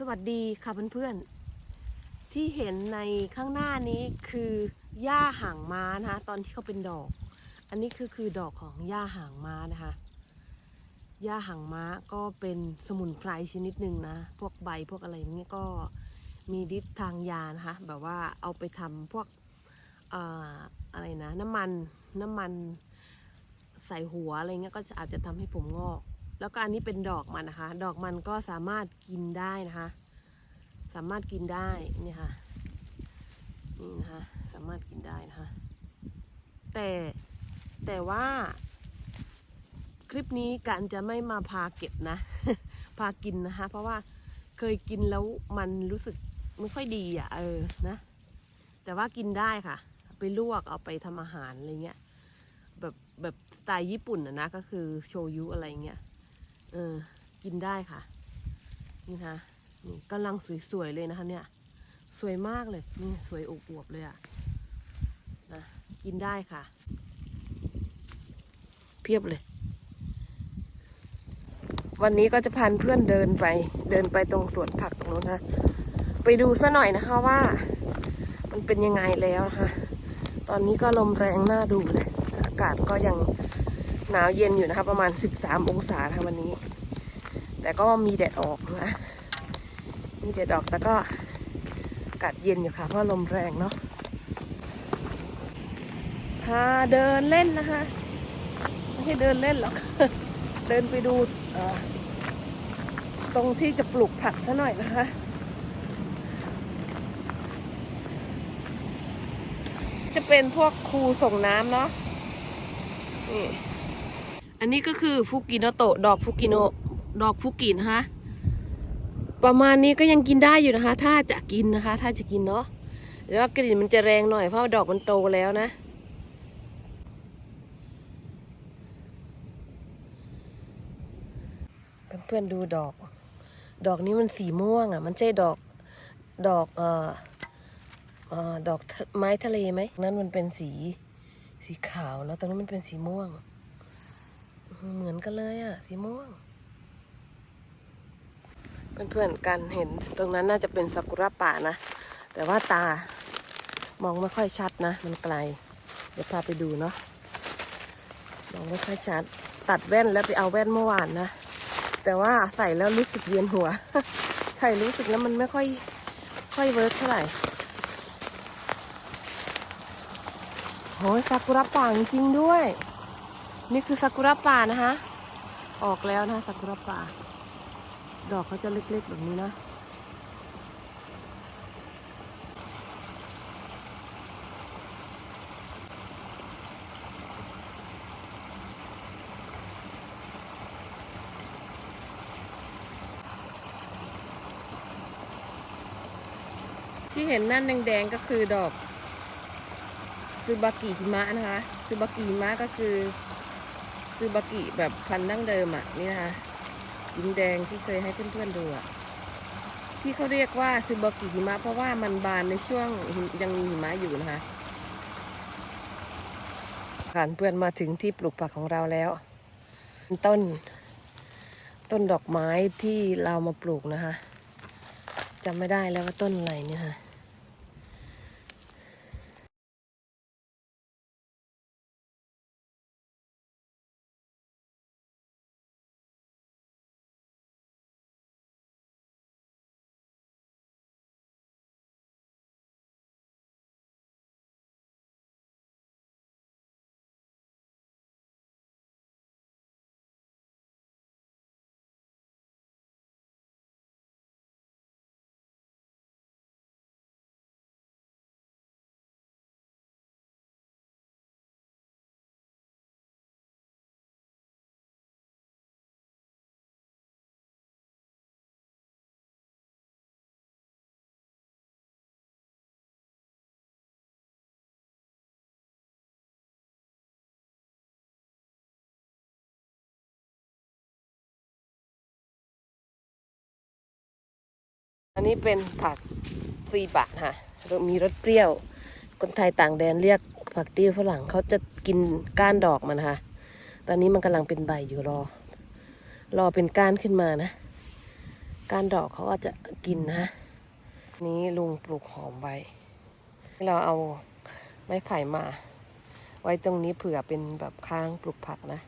สวัสดีค่ะเพื่อนๆ ที่เห็นในข้างหน้านี้คือหญ้าหางม้านะคะตอนที่เขาเป็นดอก อันนี้คือคือดอกของหญ้าหางม้านะคะหญ้าหางม้าก็เป็นสมุนไพรชนิดหนึ่งนะพวกใบพวกอะไรนี้ก็มีฤทธิ์ทางยานะคะแบบว่าเอาไปทำพวกออะไรนะ น้ำมันน้ำมันใส่หัวอะไรเงี้ยก็จะอาจจะทำให้ผมงอก แล้วก็อันนี้เป็นดอกมันนะคะ ดอกมันก็สามารถกินได้นะคะ สามารถกินได้นี่ค่ะนี่นะคะสามารถกินได้นะคะ แต่แต่ว่า คลิปนี้การจะไม่มาพาเก็บนะ พากินนะคะ เพราะว่าเคยกินแล้วมันรู้สึกไม่ค่อยดีอะ เออนะ แต่ว่ากินได้ค่ะเอาไปลวกเอาไปทำอาหารอะไรเงี้ยแบบแบบสไตล์ญี่ปุ่นอะนะ ก็คือโชยุอะไรเงี้ย ออกินได้ค่ะ นี่นะคะนี่กำลังสวยๆเลยนะคะ เนี่ย สวยมากเลย นี่สวยอวบๆเลยอะนะกินได้ค่ะ เพียบเลย วันนี้ก็จะพาเพื่อนเดินไป เดินไปตรงสวนผักตรงนู้นนะไปดูซะหน่อยนะคะว่า มันเป็นยังไงแล้วนะคะ ตอนนี้ก็ลมแรงน่าดูเลย อากาศก็ยัง หนาวเย็นอยู่นะคะประมาณ 13 องศาค่ะวันนี้ แต่ก็มีแดดออกนะ มีแดดออกแต่ก็อากาศเย็นอยู่ค่ะ เพราะลมแรงเนาะพาเดินเล่นนะคะไม่ใช่เดินเล่นหรอก เดินไปดูตรงที่จะปลูกผักซะหน่อยนะคะจะเป็นพวกครูส่งน้ำเนาะนี่ นนี้ก็คือฟุกิโนโตะดอกฟุกิโนดอกฟุกินะคะ ประมาณนี้ก็ยังกินได้อยู่นะคะ ถ้าจะกินนะคะ ถ้าจะกินเนาะแต่ว่ากลิ่นมันจะแรงหน่อยเพราะดอกมันโตแล้วนะเพื่อนๆดูดอก ดอกนี้มันสีม่วงอะ มันใช่ดอกดอกเอ่ออดอกไม้ทะเลไหม นั้นมันเป็นสีสีขาวแล้วตรงนี้มันเป็นสีม่วง เหมือนกันเลยอะสีม่วง เพื่อนๆกันเห็นตรงนั้นน่าจะเป็นซากุระป่านะ แต่ว่าตามองไม่ค่อยชัดนะ มันไกล เดี๋ยวพาไปดูเนาะมองไม่ค่อยชัด ตัดแว่นแล้วไปเอาแว่นเมื่อวานนะ แต่ว่าใส่แล้วรู้สึกเวียนหัวใส่รู้สึกแล้วมันไม่ค่อยค่อยเวิร์กเท่าไหร่โอ้ยซากุระป่าจริงด้วย นี่คือซากุระป่านะคะ ออกแล้วนะซากุระป่า ดอกเขาจะเล็กๆแบบนี้นะ ที่เห็นนั่นแดงๆก็คือดอกซูบากิหิมะนะคะซูบากิหิมะก็คือ ซูบากิแบบพันธุ์ดั้งเดิมอะนี่นะคะหินแดงที่เคยให้เพื่อนๆดูอะที่เขาเรียกว่าซูบากิหิมะเพราะว่ามันบานในช่วงยังมีหิมะอยู่นะคะผ่านเพื่อนมาถึงที่ปลูกผักของเราแล้วต้น ต้นดอกไม้ที่เรามาปลูกนะคะจำไม่ได้แล้วว่าต้นอะไรเนี่ยค่ะ อันนี้เป็นผักซีบะค่ะมีรสเปรี้ยว คนไทยต่างแดนเรียกผักติ้วฝรั่งเขาจะกินก้านดอกมันค่ะ ตอนนี้มันกำลังเป็นใบอยู่รอ รอเป็นก้านขึ้นมานะก้ารดอกเขาก็จะกินนะ นี้ลุงปลูกหอมไว้ เราเอาไม้ไผ่มา ไว้ตรงนี้เผื่อเป็นแบบค้างปลูกผักนะ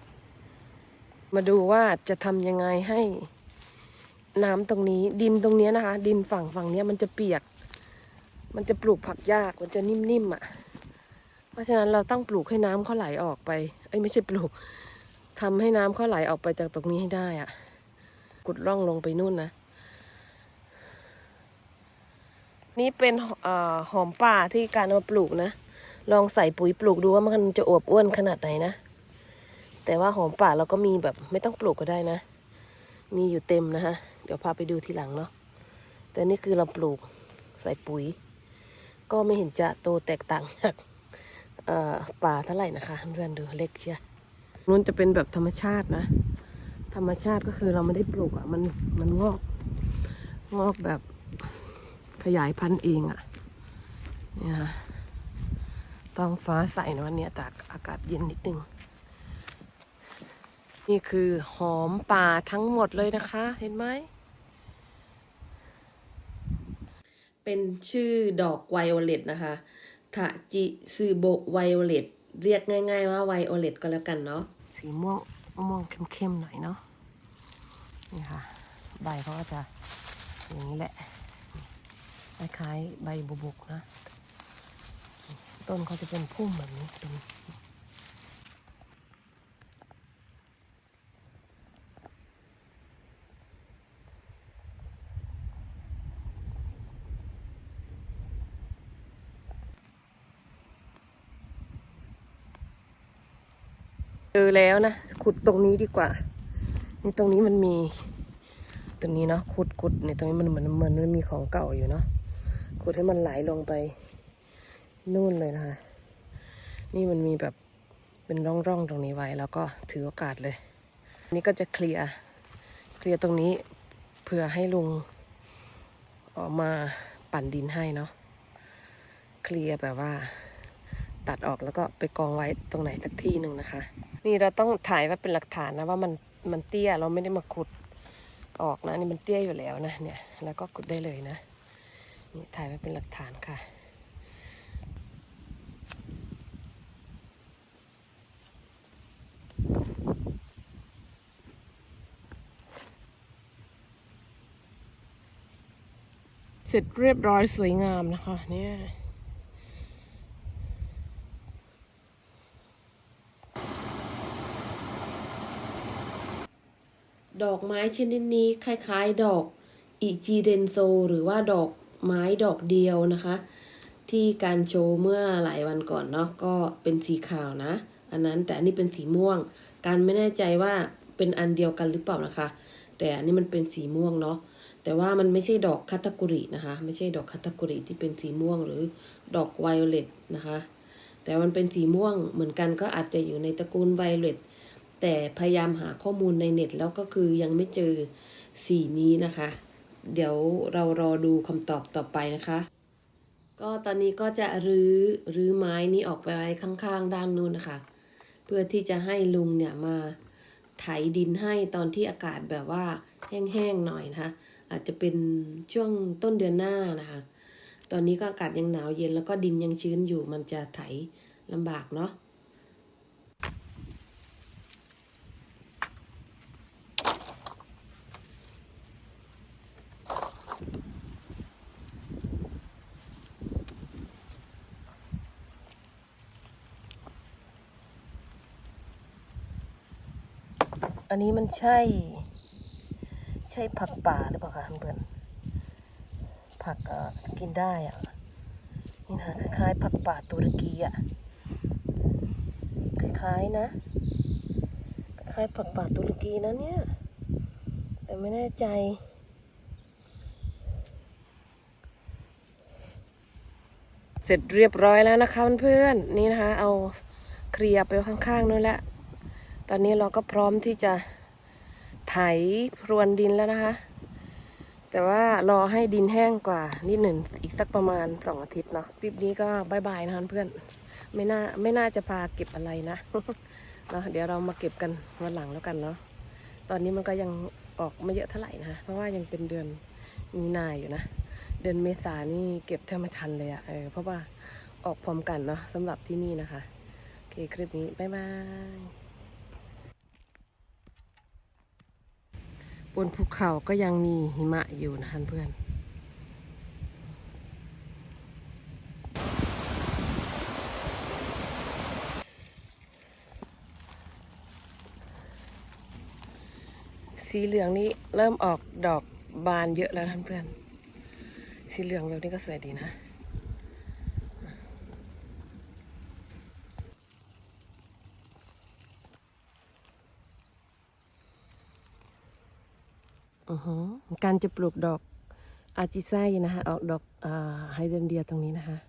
มาดูว่าจะทำยังไงให้ น้ำตรงนี้ ดินตรงนี้นะคะ ดินฝั่งฝั่งเนี้ยมันจะเปียก มันจะปลูกผักยากมันจะนิ่มๆอะ เพราะฉะนั้นเราต้องปลูกให้น้ำเขาไหลออกไปเอ้ยไม่ใช่ปลูกทำให้น้ำเขาไหลออกไปจากตรงนี้ให้ได้อะ กุดร่องลงไปนู่นนะนี่เป็นอหอมป่าที่การมาปลูกนะ ลองใส่ปุ๋ยปลูกดูว่ามันจะอวบอ้วนขนาดไหนนะ แต่ว่าหอมป่าเราก็มีแบบไม่ต้องปลูกก็ได้นะ มีอยู่เต็มนะฮะ เดี๋ยวพาไปดูทีหลังเนาะแต่นี่คือเราปลูกใส่ปุ๋ย ก็ไม่เห็นจะโตแตกต่างจากป่าเท่าไหร่นะคะเพื่อนดูเล็กเชียนู้นจะเป็นแบบธรรมชาตินะ ธรรมชาติก็คือเราไม่ได้ปลูกอะ่ะมันมันงอกงอกแบบขยายพันธุ์เองอะ่ะนี่นะต้องฟ้าใสนะวันนี้ยแต่อากาศเย็นนิดนึงนี่คือหอมป่าทั้งหมดเลยนะคะ เห็นไหม เป็นชื่อดอกไวโอเลตนะคะทาจิซูโบไวโอเลตเรียกง่าย ๆ ว่าไวโอเลตก็แล้วกันเนาะสีม่วงม่วงเข้มๆหน่อยเนาะนี่ค่ะ ใบเขาก็จะอย่างนี้แหละคล้ายๆใบบุบุกนะ ต้นเขาจะเป็นพุ่มแบบนี้ตรงน เจอแล้วนะ ขุดตรงนี้ดีกว่า นี่ตรงนี้มันมี ตรงนี้เนาะ ขุดขุดในตรงนี้มันเหมือนมันมันมีของเก่าอยู่เนาะ ขุดให้มันไหลลงไป นู่นเลยนะคะ นี่มันมีแบบเป็นร่องร่องๆตรงนี้ไว้ แล้วก็ถือโอกาสเลย นี่ก็จะเคลียร์ เคลียร์ตรงนี้เพื่อให้ลุงออกมาปั่นดินให้เนาะ เคลียร์แบบว่า ตัดออกแล้วก็ไปกองไว้ตรงไหนสักที่หนึ่งนะคะ นี่เราต้องถ่ายไว้เป็นหลักฐานนะว่ามันมันเตี้ยเราไม่ได้มาขุดออกนะนี่มันเตี้ยอยู่แล้วนะเนี่ยแล้วก็ขุดได้เลยนะนี่ถ่ายไว้เป็นหลักฐานค่ะ เสร็จเรียบร้อยสวยงามนะคะเนี่ย ดอกไม้ชนิดนี้คล้ายๆ ดอกอิจิเดนโซ หรือว่าดอกไม้ดอกเดียวนะคะ ที่การโชว์เมื่อหลายวันก่อนเนาะก็เป็นสีขาวนะ อันนั้นแต่อันนี้เป็นสีม่วง การไม่แน่ใจว่าเป็นอันเดียวกันหรือเปล่านะคะ แต่อันนี้มันเป็นสีม่วงเนาะแต่ว่ามันไม่ใช่ดอกคาตากุรินะคะ ไม่ใช่ดอกคาตากุริที่เป็นสีม่วงหรือดอกไวโอเลตนะคะ แต่มันเป็นสีม่วงเหมือนกันก็อาจจะอยู่ในตระกูลไวโอเลต แต่พยายามหาข้อมูลในเน็ตแล้วก็คือยังไม่เจอสีนี้นะคะ เดี๋ยวเรารอดูคำตอบต่อไปนะคะ ก็ตอนนี้ก็จะรื้อรื้อไม้นี้ออกไปไว้ข้างๆ ด้านนู้นนะคะ เพื่อที่จะให้ลุงเนี่ยมาไถดินให้ตอนที่อากาศแบบว่าแห้งๆหน่อยนะคะอาจจะเป็นช่วงต้นเดือนหน้านะคะ ตอนนี้ก็อากาศยังหนาวเย็นแล้วก็ดินยังชื้นอยู่มันจะไถลำบากเนาะ อันนี้มันใช่ ใช่ผักป่าหรือเปล่าคะเพื่อนผักกินได้อะนี่นะคล้ายๆผักป่าตุรกีอะคล้ายๆนะ คล้ายๆผักป่าตุรกีนะเนี่ย แต่ไม่แน่ใจเสร็จเรียบร้อยแล้วนะคะเพื่อนๆนี่นะคะ เอาเคลียร์ไปข้างๆนู่นแหละ ตอนนี้เราก็พร้อมที่จะไถพรวนดินแล้วนะคะ แต่ว่ารอให้ดินแห้งกว่านิดหนึ่งอีกสักประมาณสองอาทิตย์เนาะคลิปนี้ก็บายบายนะคะเพื่อนไม่น่าไม่น่าจะพาเก็บอะไรนะเนาะเดี๋ยวเรามาเก็บกันวันหลังแล้วกันเนาะตอนนี้มันก็ยังออกไม่เยอะเท่าไหร่นะเพราะว่ายังเป็นเดือนมีนาอยู่นะ เดือนเมษานี่เก็บแทบไม่ทันเลยอะเออเพราะว่าออกพร้อมกันเนาะสำหรับที่นี่นะคะ โอเคคลิปนี้ บ๊ายบาย นภูเขาก็ยังมีหิมะอยู่นะคะเพื่อนสีเหลืองนี้เริ่มออกดอกบานเยอะแล้วท่านเพื่อน สีเหลืองแบบนี้ก็สวยดีนะ อือหือ การจะปลูกดอกอาจิไซนะคะออกดอกไฮเดรนเดียตรงนี้นะคะ